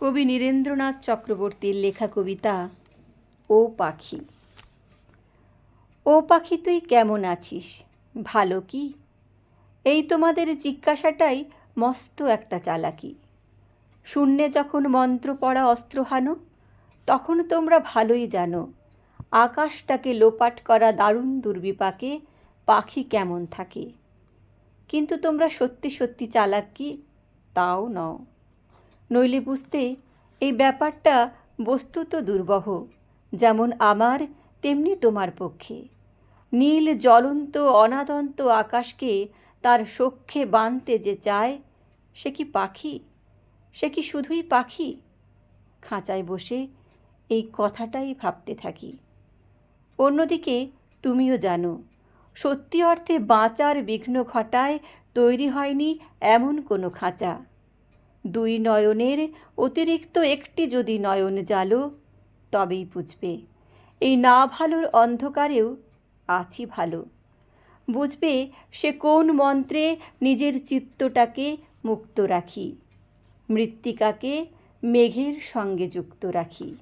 কবি নীরেন্দ্রনাথ চক্রবর্তীর লেখা কবিতা, ও পাখি। ও পাখি, তুই কেমন আছিস? ভালো কি? এই তোমাদের জিজ্ঞাসাটাই মস্ত একটা চালাকি। শূন্যে যখন মন্ত্র পড়া অস্ত্র হানো, তখন তোমরা ভালোই জানো, আকাশটাকে লোপাট করা দারুণ দুর্বিপাকে পাখি কেমন থাকে। কিন্তু তোমরা সত্যি সত্যি চালাক কি? তাও নও। নইলে বুঝতে এই ব্যাপারটা বস্তুত দুর্বহ, যেমন আমার, তেমনি তোমার পক্ষে। নীল, জ্বলন্ত, অনাদন্ত আকাশকে তার সখ্যে বাঁধতে যে চায়, সে কি পাখি? সে কি শুধুই পাখি? খাঁচায় বসে এই কথাটাই ভাবতে থাকি। অন্যদিকে তুমিও জানো, সত্যি অর্থে বাঁচার বিঘ্ন ঘটায় তৈরি হয়নি এমন কোনো খাঁচা। দুই নয়নের অতিরিক্ত একটি যদি নয়ন জালো, তবেই বুঝবে। এই না ভালোর অন্ধকারেও আছি ভালো। বুঝবে সে কোন মন্ত্রে নিজের চিত্তটাকে মুক্ত রাখি। মৃত্তিকাকে মেঘের সঙ্গে যুক্ত রাখি।